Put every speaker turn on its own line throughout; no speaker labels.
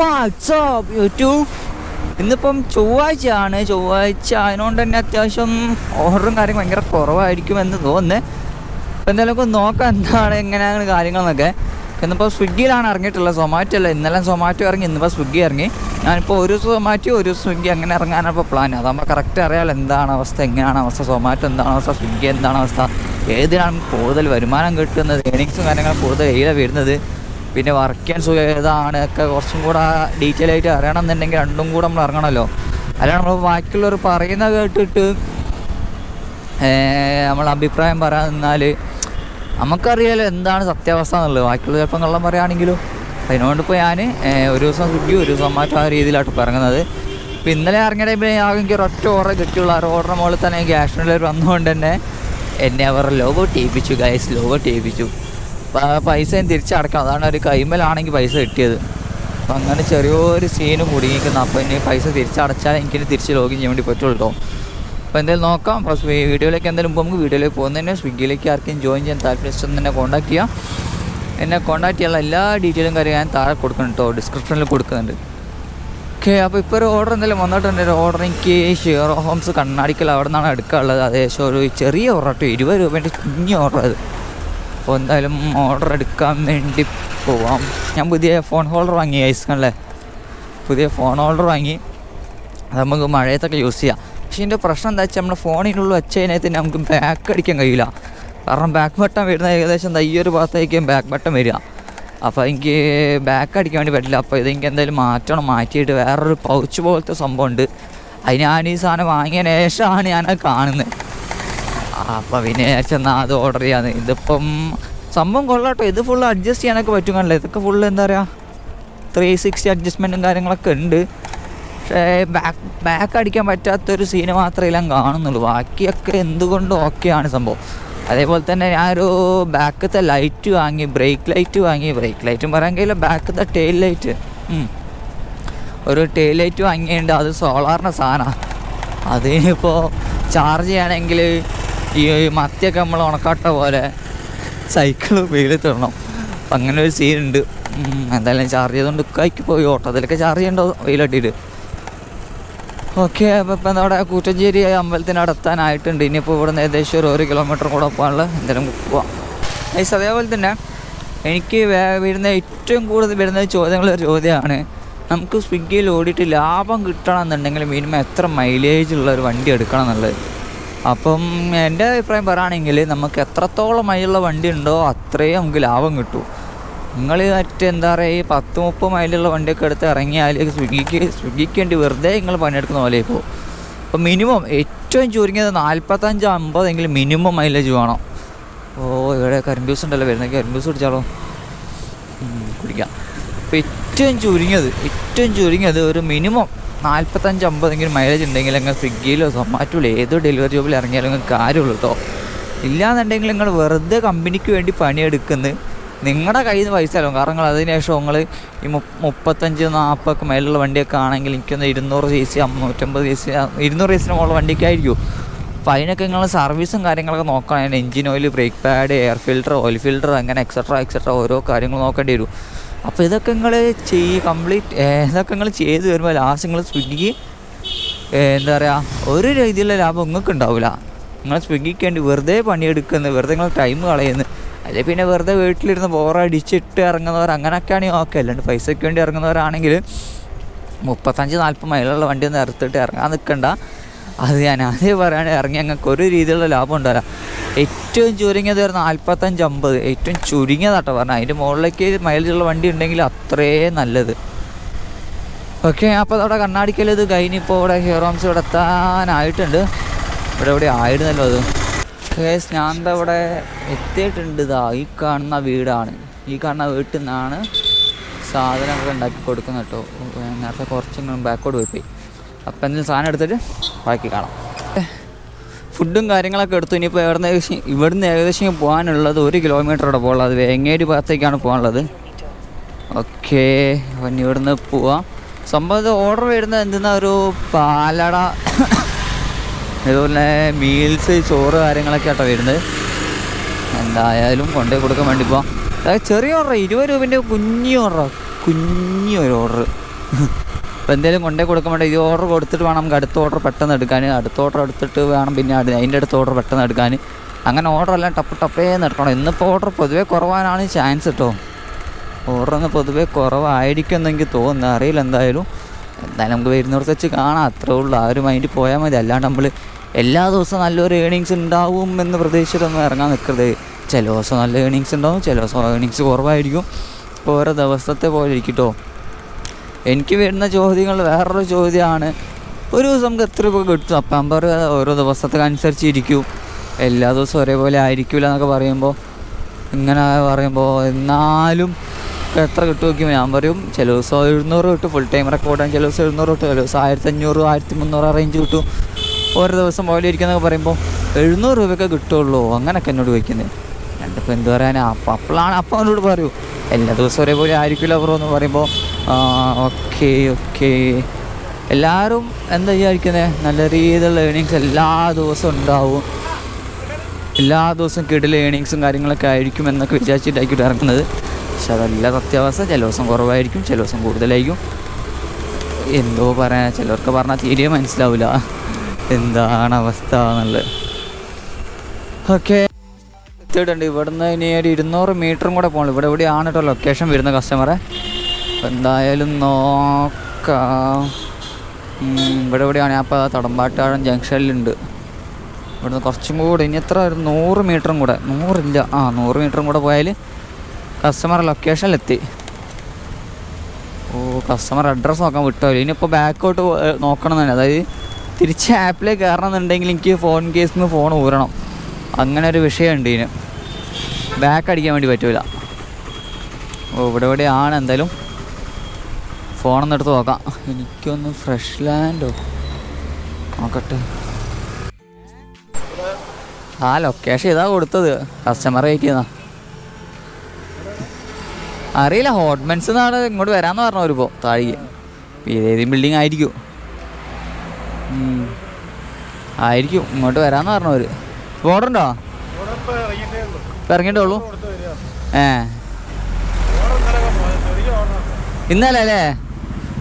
WhatsApp YouTube ഇന്നിപ്പം ചൊവ്വാഴ്ചയാണ്. ചൊവ്വാഴ്ച അതിനോണ്ട് തന്നെ അത്യാവശ്യം ഓർഡറും കാര്യം ഭയങ്കര കുറവായിരിക്കും എന്ന് തോന്നുന്നത് അപ്പം എന്തായാലും ഒക്കെ നോക്കാം എന്താണ് എങ്ങനെയാണ് കാര്യങ്ങളെന്നൊക്കെ. ഇന്നിപ്പോൾ സ്വിഗ്ഗിയിലാണ് ഇറങ്ങിയിട്ടുള്ളത്. സൊമാറ്റോ അല്ല. ഇന്നലെ സൊമാറ്റോ ഇറങ്ങി ഇന്നിപ്പോൾ സ്വിഗ്ഗി ഇറങ്ങി. ഞാനിപ്പോൾ ഒരു സൊമാറ്റോ ഒരു സ്വിഗ്ഗി അങ്ങനെ ഇറങ്ങാനാണ് ഇപ്പോൾ പ്ലാൻ അതാകുമ്പോൾ കറക്റ്റ് അറിയാമല്ലോ എന്താണ് അവസ്ഥ എങ്ങനെയാണ് അവസ്ഥ സൊമാറ്റോ എന്താണ് അവസ്ഥ സ്വിഗ്ഗി എന്താണ് അവസ്ഥ ഏതിനാണ് കൂടുതൽ വരുമാനം കിട്ടുന്നത് ഏണിങ്സും കാര്യങ്ങളും കൂടുതൽ ഏതാണ് വരുന്നത്. പിന്നെ വർക്ക് ചെയ്യാൻ സുഖം ഏതാണ് ഒക്കെ കുറച്ചും കൂടെ ഡീറ്റെയിൽ ആയിട്ട് അറിയണം എന്നുണ്ടെങ്കിൽ രണ്ടും കൂടെ നമ്മൾ ഇറങ്ങണമല്ലോ. അല്ലാണ്ട് നമ്മൾ ബാക്കിയുള്ളവർ പറയുന്ന കേട്ടിട്ട് നമ്മൾ അഭിപ്രായം പറയാൻ നിന്നാൽ നമുക്കറിയാലോ എന്താണ് സത്യാവസ്ഥ എന്നുള്ളത്. ബാക്കിയുള്ള ചിലപ്പം കള്ളം പറയുകയാണെങ്കിലും. അതിനോണ്ട് ഇപ്പോൾ ഞാൻ ഒരു ദിവസം സ്വിഗ്ഗി ഒരു ദിവസം മാറ്റം ആ രീതിയിലാണ് ഇപ്പോൾ ഇറങ്ങുന്നത്. ഇപ്പോൾ ഇന്നലെ ഇറങ്ങിയ ടൈമിൽ ആകെ എനിക്ക് ഒരൊറ്റ ഓർഡർ കിട്ടിയുള്ളൂ. ആ ഓർഡർ മുകളിൽ തന്നെ ക്യാഷ് ഡെലിവറി വന്നുകൊണ്ട് തന്നെ എന്നെ അവർ ലോഗോ ടേപ്പിച്ചു ഗൈസ് ലോഗോ ടേപ്പിച്ചു അപ്പോൾ ആ പൈസ ഞാൻ തിരിച്ചടക്കണം. അതാണ് ഒരു കൈമലാണെങ്കിൽ പൈസ കിട്ടിയത്. അപ്പം അങ്ങനെ ചെറിയൊരു സീന് കുടുങ്ങിയിരിക്കുന്നു അപ്പോൾ ഇനി പൈസ തിരിച്ചടച്ചാൽ എനിക്ക് തിരിച്ച് ലോഗിൻ ചെയ്യാൻ വേണ്ടി പറ്റുള്ളൂ. കേട്ടോ അപ്പോൾ എന്തായാലും നോക്കാം. അപ്പോൾ വീഡിയോയിലേക്ക് എന്തായാലും മുമ്പ് നമുക്ക് വീഡിയോയിലേക്ക് പോകുന്നതിന് സ്വിഗ്ഗിയിലേക്ക് ആർക്കും ജോയിൻ ചെയ്യാൻ താല്പര്യം തന്നെ കോൺടാക്ട് ചെയ്യാം. എന്നെ കോൺടാക്ട് ചെയ്യാനുള്ള എല്ലാ ഡീറ്റെയിലും കാര്യം ഞാൻ താഴെ കൊടുക്കുന്നുണ്ട് കേട്ടോ. ഡിസ്ക്രിപ്ഷനിൽ കൊടുക്കുന്നുണ്ട്. ഓക്കെ അപ്പോൾ ഇപ്പോൾ ഒരു ഓർഡർ എന്തെങ്കിലും വന്നിട്ടുണ്ട്. ഒരു ഓർഡർ എനിക്ക് ഷെയർ ഹോംസ് കണ്ണാടിക്കൽ അവിടെ നിന്നാണ് എടുക്കാനുള്ളത്. ഏകദേശം ഒരു ചെറിയ ഓർഡർ കേട്ടോ. ഇരുപത് രൂപേന്റെ കുഞ്ഞ് ഓർഡർ അത്. അപ്പോൾ എന്തായാലും ഓർഡർ എടുക്കാൻ വേണ്ടി പോവാം. ഞാൻ പുതിയ ഫോൺ ഹോൾഡർ വാങ്ങി ഐസ്കണിലെ പുതിയ ഫോൺ ഹോൾഡർ വാങ്ങി. അത് നമുക്ക് മഴയത്തൊക്കെ യൂസ് ചെയ്യാം. പക്ഷേ ഇതിന്റെ പ്രശ്നം എന്താ വെച്ചാൽ നമ്മുടെ ഫോണിനുള്ളിൽ വെച്ച് കഴിഞ്ഞാൽ നമുക്ക് ബാക്ക് അടിക്കാൻ കഴിയില്ല. കാരണം ബാക്ക് ബട്ടൺ വരുന്ന ഏകദേശം ദാ ഈ ഒരു ഭാഗത്തേക്കും ബാക്ക് ബട്ടൺ വരിക. അപ്പോൾ എനിക്ക് ബാക്ക് അടിക്കാൻ വേണ്ടി പറ്റില്ല. അപ്പോൾ ഇതെനിക്ക് എന്തായാലും മാറ്റണം. മാറ്റിയിട്ട് വേറൊരു പൗച്ച് പോലത്തെ സംഭവം ഉണ്ട്. അത് ഞാൻ ഈ സാധനം വാങ്ങിയതിന് ശേഷമാണ് ഞാനത് കാണുന്നത്. അപ്പോൾ പിന്നെ ചെന്നാൽ അത് ഓർഡർ ചെയ്യാന്ന്. ഇതിപ്പം സംഭവം കൊള്ളാട്ടോ. ഇത് ഫുള്ള് അഡ്ജസ്റ്റ് ചെയ്യാനൊക്കെ പറ്റും കണ്ടല്ലോ? ഇതൊക്കെ ഫുൾ എന്താ പറയുക ത്രീ സിക്സ്റ്റി അഡ്ജസ്റ്റ്മെന്റും കാര്യങ്ങളൊക്കെ ഉണ്ട്. പക്ഷേ ബാക്ക് ബാക്ക് അടിക്കാൻ പറ്റാത്തൊരു സീന് മാത്രമേ എല്ലാം കാണുന്നുള്ളൂ. ബാക്കിയൊക്കെ എന്തുകൊണ്ടും ഓക്കെയാണ് സംഭവം. അതേപോലെ തന്നെ ഞാനൊരു ബാക്കത്തെ ലൈറ്റ് വാങ്ങി ബ്രേക്ക് ലൈറ്റ് വാങ്ങി. ബ്രേക്ക് ലൈറ്റും പറയാൻ കഴിയില്ല ബാക്കത്തെ ടെയിൽ ലൈറ്റ് ഒരു ടെയിൽ ലൈറ്റ് വാങ്ങിയിട്ടുണ്ട്. അത് സോളാറിന്റെ സാധനമാണ് അതിനിപ്പോൾ ചാർജ് ചെയ്യണമെങ്കിൽ ഈ മത്തിയൊക്കെ നമ്മൾ ഉണക്കാട്ട പോലെ സൈക്കിൾ വെയിൽ തരണം അപ്പം അങ്ങനെ ഒരു സീനുണ്ട് എന്തായാലും ചാർജ് ചെയ്തുകൊണ്ട് കൈക്ക് പോയി ഓട്ടോത്തിലൊക്കെ ചാർജ് ചെയ്യണ്ടോ വെയിലട്ടിയിട്ട് ഓക്കെ അപ്പോൾ ഇപ്പം നമ്മുടെ കൂറ്റഞ്ചേരി അമ്പലത്തിന് അടുത്താനായിട്ടുണ്ട് ഇനിയിപ്പോൾ ഇവിടെ നിന്ന് ഏകദേശം ഒരു ഒരു കിലോമീറ്റർ കൂടെ പോകാനുള്ള എന്തായാലും പോവാം. ഐസ് അതേപോലെ തന്നെ എനിക്ക് വരുന്ന ഏറ്റവും കൂടുതൽ വരുന്ന ചോദ്യങ്ങളൊരു ചോദ്യമാണ്. നമുക്ക് സ്വിഗ്ഗിയിൽ ഓടിയിട്ട് ലാഭം കിട്ടണം എന്നുണ്ടെങ്കിൽ മിനിമം എത്ര മൈലേജ് ഉള്ള ഒരു വണ്ടി എടുക്കണം എന്നുള്ളത്. അപ്പം എന്റെ അഭിപ്രായം പറയുകയാണെങ്കിൽ നമുക്ക് എത്രത്തോളം മൈലുള്ള വണ്ടി ഉണ്ടോ അത്രയും നമുക്ക് ലാഭം കിട്ടും. നിങ്ങൾ മറ്റേ എന്താ പറയുക ഈ പത്ത് മുപ്പത് മൈലുള്ള വണ്ടിയൊക്കെ എടുത്ത് ഇറങ്ങിയാൽ സ്വിഗ്ഗിക്ക് സ്വിഗ്ഗിക്ക് വേണ്ടി വെറുതെ നിങ്ങൾ പണിയെടുക്കുന്ന പോലെ ഇപ്പോൾ. അപ്പോൾ മിനിമം ഏറ്റവും ചുരുങ്ങിയത് നാൽപ്പത്തഞ്ച് അമ്പതെങ്കിലും മിനിമം മൈലേജ് വേണം. ഓ ഇവിടെ കരിമ്പൂസ് ഉണ്ടല്ലോ വരുന്ന കരിമ്പൂസ് കുടിച്ചാലോ? കുടിക്കാം. അപ്പോൾ ഏറ്റവും ചുരുങ്ങിയത് ഏറ്റവും ചുരുങ്ങിയത് ഒരു മിനിമം നാൽപ്പത്തഞ്ച് അമ്പതെങ്കിലും മൈലേജ് ഉണ്ടെങ്കിൽ നിങ്ങൾ സ്വിഗ്ഗിയിലോ സൊമാറ്റോയിലോ ഏതോ ഡെലിവറി ജോബിൽ ഇറങ്ങിയാലും നിങ്ങൾക്ക് കാര്യമുള്ളൂ കേട്ടോ ഇല്ലാന്നുണ്ടെങ്കിൽ നിങ്ങൾ വെറുതെ കമ്പനിക്ക് വേണ്ടി പണിയെടുക്കുന്നത് നിങ്ങളുടെ കയ്യിൽ നിന്ന് പൈസ തരും കാരണം നിങ്ങൾ അതിനുശേഷം നിങ്ങൾ ഈ മുപ്പത്തഞ്ച് നാൽപ്പതൊക്കെ മേലുള്ള വണ്ടിയൊക്കെ ആണെങ്കിൽ എനിക്കൊന്ന് ഇരുന്നൂറ് സി സി നൂറ്റമ്പത് സി സി ഇരുന്നൂറ് സി സിന് മുകളിൽ വണ്ടിയൊക്കെ ആയിരിക്കും അപ്പോൾ അതിനൊക്കെ നിങ്ങൾ സർവീസും കാര്യങ്ങളൊക്കെ നോക്കണം engine oil brake pad air filter oil filter അങ്ങനെ എക്സെട്ര എക്സെട്ര ഓരോ കാര്യങ്ങൾ നോക്കേണ്ടി വരും. അപ്പോൾ ഇതൊക്കെ നിങ്ങൾ ചെയ് കംപ്ലീറ്റ് ഇതൊക്കെ നിങ്ങൾ ചെയ്ത് വരുമ്പോൾ ലാസ്റ്റ് നിങ്ങൾ സ്വിഗ്ഗി എന്താ പറയുക ഒരു രീതിയിലുള്ള ലാഭം നിങ്ങൾക്ക് ഉണ്ടാവില്ല നിങ്ങൾ സ്വിഗ്ഗിക്ക് വേണ്ടി വെറുതെ പണിയെടുക്കുന്നത് വെറുതെ നിങ്ങൾ ടൈം കളയുന്നത് അല്ലെ പിന്നെ വെറുതെ വീട്ടിലിരുന്ന് ബോറടിച്ചിട്ട് ഇറങ്ങുന്നവർ അങ്ങനെയൊക്കെയാണെങ്കിൽ ഓക്കെ അല്ലാണ്ട് പൈസയ്ക്ക് വേണ്ടി ഇറങ്ങുന്നവരാണെങ്കിൽ മുപ്പത്തഞ്ച് നാൽപ്പത് മൈലുള്ള വണ്ടി ഒന്ന് ഇറത്തിട്ട് ഇറങ്ങാൻ നിൽക്കണ്ട അത് ഞാൻ ആദ്യം പറയുകയാണെങ്കിൽ ഇറങ്ങി ഞങ്ങൾക്ക് ഒരു രീതിയിലുള്ള ലാഭം ഉണ്ടാവില്ല ഏറ്റവും ചുരുങ്ങിയത് വരുന്ന നാൽപ്പത്തഞ്ച് അമ്പത് ഏറ്റവും ചുരുങ്ങിയതാട്ടോ പറഞ്ഞാൽ അതിന്റെ മുകളിലേക്ക് മൈലേജുള്ള വണ്ടി ഉണ്ടെങ്കിൽ അത്രേ നല്ലത്. ഓക്കെ അപ്പോൾ അവിടെ കണ്ണാടിക്കൽ ഇത് കഴിഞ്ഞിപ്പോൾ ഇവിടെ ഹീറോംസ് ഇവിടെ എത്താനായിട്ടുണ്ട്. ഇവിടെ ഇവിടെ ആയിരുന്നല്ലോ അത്? കേസ് ഞാൻ എന്താ ഇവിടെ എത്തിയിട്ടുണ്ട്. ഇതാ ഈ കാണുന്ന വീടാണ്. ഈ കാണുന്ന വീട്ടിൽ നിന്നാണ് സാധനമൊക്കെ ഉണ്ടാക്കി കൊടുക്കുന്നത് കേട്ടോ. നേരത്തെ കുറച്ചെങ്കിലും ബാക്കോട്ട് പോയി. അപ്പം എന്തെങ്കിലും സാധനം എടുത്തിട്ട് ബാക്കി കാണാം. ഫുഡും കാര്യങ്ങളൊക്കെ എടുത്തു. ഇനിയിപ്പോൾ ഏകദേശം ഇവിടുന്ന് ഏകദേശം പോകാനുള്ളത് ഒരു പോകുള്ളത് അത് വേങ്ങേരി ഭാഗത്തേക്കാണ് പോകാനുള്ളത്? ഓക്കെ. അപ്പം ഇവിടുന്ന് പോവാം. സംഭവം ഓർഡർ വരുന്നത് എന്തെന്നാ ഒരു പാലട അതുപോലെ മീൽസ് ചോറ് കാര്യങ്ങളൊക്കെ ആട്ടോ വരുന്നത്. എന്തായാലും കൊണ്ടുപോയി കൊടുക്കാൻ വേണ്ടി പോവാം. ചെറിയ ഓർഡർ ഇരുപത് രൂപേന്റെ കുഞ്ഞി ഓർഡർ കുഞ്ഞി ഒരു ഓർഡർ അപ്പോൾ എന്തെങ്കിലും കൊണ്ടേ കൊടുക്കാൻ വേണ്ടി ഈ ഓർഡർ കൊടുത്തിട്ട് വേണം നമുക്ക് അടുത്ത ഓർഡർ പെട്ടെന്ന് എടുക്കാൻ. അടുത്ത ഓർഡർ എടുത്തിട്ട് വേണം പിന്നെ അതിന്റെ അടുത്ത ഓർഡർ പെട്ടെന്ന് എടുക്കാൻ. അങ്ങനെ ഓർഡർ എല്ലാം ടപ്പ് ടപ്പേ എടുക്കണം ഇന്നിപ്പോൾ ഓർഡർ പൊതുവേ കുറവാനാണ് ചാൻസ് കേട്ടോ ഓർഡർ ഒന്ന് പൊതുവേ കുറവായിരിക്കും എന്നെനിക്ക് തോന്നുന്നു. അറിയില്ല എന്തായാലും. എന്തായാലും നമുക്ക് വരുന്നിടത്ത് വെച്ച് കാണാം. അത്രേ ഉള്ളൂ. ആ ഒരു മൈൻഡിൽ പോയാൽ മതി. അല്ലാണ്ട് നമ്മൾ എല്ലാ ദിവസവും നല്ലൊരു ഏണിങ്സ് ഉണ്ടാവും എന്ന് പ്രതീക്ഷിച്ചിട്ടൊന്നും ഇറങ്ങാൻ നിൽക്കരുത് ചില ദിവസം നല്ല ഏണിങ്സ് ഉണ്ടാവും. ചില ദിവസം ഏണിങ്സ് കുറവായിരിക്കും. ഓരോ ദിവസത്തെ പോലെ ഇരിക്കും കേട്ടോ എനിക്ക് വരുന്ന ചോദ്യങ്ങൾ വേറൊരു ചോദ്യമാണ്. ഒരു ദിവസം നമുക്ക് എത്ര രൂപ കിട്ടും അപ്പം അമ്പർ ഓരോ ദിവസത്തേക്ക് അനുസരിച്ചിരിക്കും എല്ലാ ദിവസവും ഒരേപോലെ ആയിരിക്കില്ല എന്നൊക്കെ പറയുമ്പോൾ ഇങ്ങനെ പറയുമ്പോൾ എന്നാലും എത്ര കിട്ടും നോക്കി ഞാൻ പറയും ചില ദിവസം എഴുന്നൂറ് കിട്ടും. ഫുൾ ടൈം റെക്കോർഡാണ് ചില ദിവസം എഴുന്നൂറ് കിട്ടും. ചില ദിവസം ആയിരത്തി അഞ്ഞൂറ് ആയിരത്തി മുന്നൂറ് റേഞ്ച് കിട്ടും. ഓരോ ദിവസം പോലെ ഇരിക്കുന്നതൊക്കെ പറയുമ്പോൾ എഴുന്നൂറ് രൂപയൊക്കെ കിട്ടുള്ളൂ. അങ്ങനെയൊക്കെ എന്നോട് ചോദിക്കുന്നത് രണ്ടിപ്പോൾ എന്ത് പറയാനാ? അപ്പം അപ്പോഴാണ് അപ്പം അവനോട് പറയൂ. എല്ലാ ദിവസവും ഒരേപോലെ ആയിരിക്കില്ല ബ്രോ എന്ന് പറയുമ്പോൾ ഓക്കെ ഓക്കെ. എല്ലാവരും എന്താ വിചാരിക്കുന്നത് നല്ല രീതിയിലുള്ള ഏണിങ്സ് എല്ലാ ദിവസവും ഉണ്ടാവും. എല്ലാ ദിവസവും കിടൽ ഏണിങ്സും കാര്യങ്ങളൊക്കെ ആയിരിക്കും എന്നൊക്കെ വിചാരിച്ചിട്ടായിരിക്കും ഇറങ്ങുന്നത്. പക്ഷെ അതല്ല സത്യാവസ്ഥ. ചില ദിവസം കുറവായിരിക്കും ചില ദിവസം കൂടുതലായിരിക്കും. എന്തോ പറയാൻ ചിലർക്ക് പറഞ്ഞാൽ തീരെ മനസ്സിലാവില്ല എന്താണ് അവസ്ഥ എന്നുള്ളത്. ഓക്കെ. എത്തിയിട്ടുണ്ട് ഇവിടുന്ന് ഇനി ഒരു ഇരുന്നൂറ് മീറ്ററും കൂടെ പോകണം ഇവിടെ എവിടെയാണ് കേട്ടോ ലൊക്കേഷൻ വരുന്ന കസ്റ്റമറെ എന്തായാലും നോക്കാം. ഇവിടെ എവിടെയാണ്? അപ്പോൾ തടമ്പാട്ടാഴം ജംഗ്ഷനിലുണ്ട്. ഇവിടുന്ന് കുറച്ചും കൂടെ ഇനി എത്ര? ഒരു നൂറ് മീറ്ററും കൂടെ. നൂറില്ല ആ നൂറ് മീറ്ററും കൂടെ പോയാൽ കസ്റ്റമർ ലൊക്കേഷനിലെത്തി ഓ കസ്റ്റമർ അഡ്രസ്സ് നോക്കാൻ വിട്ടോ ഇനിയിപ്പോൾ ബാക്കോട്ട് നോക്കണം തന്നെ. അതായത് തിരിച്ച് ആപ്പിലേക്ക് കയറണം എന്നുണ്ടെങ്കിൽ എനിക്ക് ഫോൺ കേസിൽ നിന്ന് ഫോൺ ഊരണം. അങ്ങനെ ഒരു വിഷയമുണ്ട് ഇതിന്. ബാക്ക് അടിക്കാൻ വേണ്ടി പറ്റൂല. ഓ ഇവിടെ എവിടെയാണ് എന്തായാലും. ഫോണൊന്ന് എടുത്ത് നോക്കാം. എനിക്കൊന്ന് ഫ്രഷ് ലാൻഡോ നോക്കട്ടെ. ആ ലൊക്കേഷൻ ഇതാ കൊടുത്തത്. കസ്റ്റമർ വെയിറ്റ് ചെയ്യുന്ന അറിയില്ല ഹോട്ട്മെൻസ് എന്നാണ് ഇങ്ങോട്ട് വരാമെന്ന് പറഞ്ഞവരിപ്പോൾ താഴേക്ക്. ഏതേതും ബിൽഡിംഗ് ആയിരിക്കും. ആയിരിക്കും ഇങ്ങോട്ട് വരാമെന്ന് പറഞ്ഞവർ ഓർഡർ ഉണ്ടോ? ഇപ്പം ഇറങ്ങിയിട്ടേ ഉള്ളൂ. ഏ. ഇന്നലെ അല്ലേ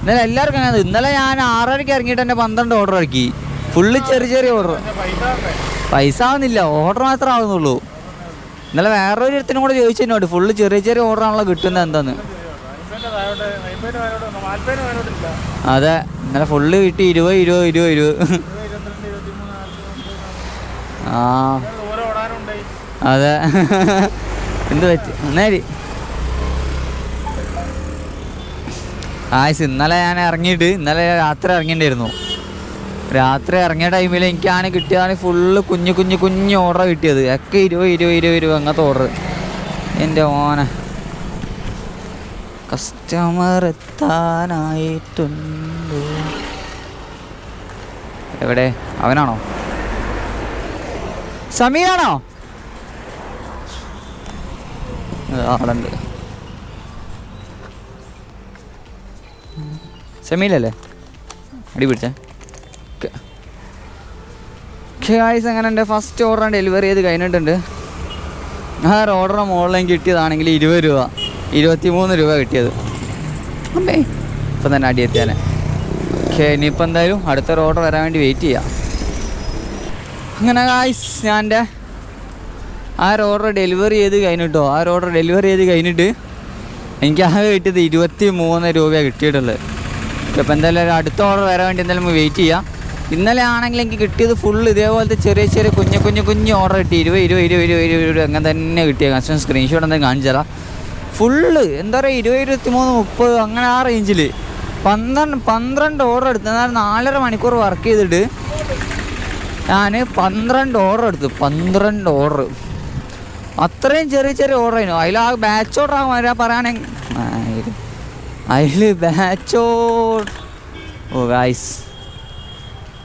ഇന്നലെ എല്ലാവർക്കും അങ്ങനെ ഇന്നലെ ഞാൻ ആറരയ്ക്ക് ഇറങ്ങിയിട്ട് തന്നെ പന്ത്രണ്ട് ഓർഡർ ഇറക്കി. ഫുള്ള് ചെറിയ ചെറിയ ഓർഡർ പൈസ ആവുന്നില്ല. ഓർഡർ മാത്രമേ ആവുന്നുള്ളൂ. ഇന്നലെ വേറൊരു ഇടത്തിനും കൂടെ ചോദിച്ചു ഫുള്ള് ചെറിയ ചെറിയ ഓർഡർ ആണല്ലോ കിട്ടുന്നത് എന്താന്ന്? അതെ. ഇന്നലെ ഫുള്ള് കിട്ടി. ഇരുപത് ഇരുപത് ഇരുപത് ഇരുപത്. ആ. അതെ. എന്ത് പറ്റി? എന്നേരി ആയിസ് ഇന്നലെ ഞാൻ ഇറങ്ങിയിട്ട് ഇന്നലെ രാത്രി ഇറങ്ങിയിട്ടുണ്ടായിരുന്നു. രാത്രി ഇറങ്ങിയ ടൈമിൽ എനിക്കാണ് കിട്ടിയതാണ് ഫുള്ള് കുഞ്ഞു കുഞ്ഞു കുഞ്ഞു ഓർഡർ കിട്ടിയത്. ഒക്കെ ഇരുപത് ഇരുപത് ഇരുപത് ഇരുപത് അങ്ങനത്തെ ഓർഡർ എന്റെ ഓനെ കസ്റ്റമർ എത്താനായിട്ടുണ്ട്. എവിടെ? അവനാണോ? സമീറാണോ? ആളുണ്ട് സെമിയിലല്ലേ അടി പിടിച്ചേ. ഗായ്സ് അങ്ങനെ എന്റെ ഫസ്റ്റ് ഓർഡർ ഡെലിവറി ചെയ്ത് കഴിഞ്ഞിട്ടുണ്ട്. ആ ഓർഡറിന് മുകളിലേക്ക് കിട്ടിയതാണെങ്കിൽ ഇരുപത് രൂപ. ഇരുപത്തി മൂന്ന് രൂപ കിട്ടിയത്. അമ്മേ ഇപ്പം തന്നെ അടി എത്തിയാനെ ഓക്കെ ഇനിയിപ്പോൾ എന്തായാലും അടുത്തൊരു ഓർഡർ വരാൻ വേണ്ടി വെയിറ്റ് ചെയ്യാം. അങ്ങനെ ഗായ്സ് ഞാൻ എന്റെ ആ ഒരു ഓർഡർ ഡെലിവറി ചെയ്ത് കഴിഞ്ഞിട്ടോ? ആ ഒരു ഓർഡർ ഡെലിവറി ചെയ്ത് കഴിഞ്ഞിട്ട് എനിക്ക് ആകെ കിട്ടിയത് ഇരുപത്തി മൂന്ന് രൂപയാണ് കിട്ടിയിട്ടുള്ളത്. ഇപ്പം എന്തായാലും ഒരു അടുത്ത ഓർഡർ വരാൻ വേണ്ടി എന്തായാലും വെയിറ്റ് ചെയ്യാം. ഇന്നലെ ആണെങ്കിൽ എനിക്ക് കിട്ടിയത് ഫുൾ ഇതേപോലത്തെ ചെറിയ ചെറിയ കുഞ്ഞു കുഞ്ഞു കുഞ്ഞു ഓർഡർ കിട്ടി ഇരുപത് ഇരുപത് ഇരുപത് ഇരുപത് ഇരുപത് ഇരുപത് അങ്ങനെ തന്നെ കിട്ടിയ. കസ്റ്റം സ്ക്രീൻഷോട്ട് എന്തെങ്കിലും കാണിച്ചു തരാം. ഫുള്ള് എന്താ പറയുക ഇരുപത് ഇരുപത്തി മൂന്ന് മുപ്പത് അങ്ങനെ ആ റേഞ്ചിൽ പന്ത്രണ്ട് പന്ത്രണ്ട് ഓർഡർ എടുത്ത് എന്നാൽ നാലര മണിക്കൂർ വർക്ക് ചെയ്തിട്ട് ഞാൻ പന്ത്രണ്ട് ഓർഡർ എടുത്തു. പന്ത്രണ്ട് ഓർഡർ അത്രയും ചെറിയ ചെറിയ ഓർഡർ ആയിരുന്നു. അതിൽ ആ ബാച്ച് ഓർഡർ വരാൻ പറയുകയാണെങ്കിൽ അതിൽ ബാച്ച് ഓർഡർ ഓ ഗൈസ്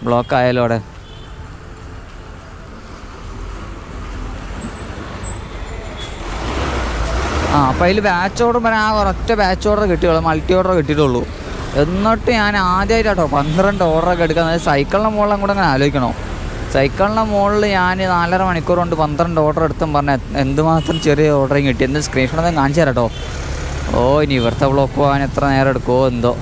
ബ്ലോക്ക് ആയാലോ അവിടെ? ആ അപ്പം അതിൽ ബാച്ച് ഓർഡർ പറയാൻ ആ ഒരൊറ്റ ബാച്ച് ഓർഡർ കിട്ടിയുള്ളൂ. മൾട്ടി ഓർഡർ കിട്ടിയിട്ടുള്ളൂ. എന്നിട്ട് ഞാൻ ആദ്യമായിട്ടാട്ടോ പന്ത്രണ്ട് ഓർഡറൊക്കെ എടുക്കാൻ അതായത് സൈക്കിളിന്റെ മുകളിലും കൂടെ അങ്ങനെ ആലോചിക്കണോ. സൈക്കിളിന്റെ മുകളിൽ ഞാൻ നാലര മണിക്കൂർ കൊണ്ട് പന്ത്രണ്ട് ഓർഡർ എടുത്തും പറഞ്ഞ എന്തുമാത്രം ചെറിയ ഓർഡറിങ് കിട്ടി. എന്ത് സ്ക്രീൻഷോട്ട് കാണിച്ചു തരാം കേട്ടോ ഓ ഇനി ഇവിടുത്തെ ബ്ലോക്ക് പോകാൻ എത്ര നേരം എടുക്കുമോ എന്തോ.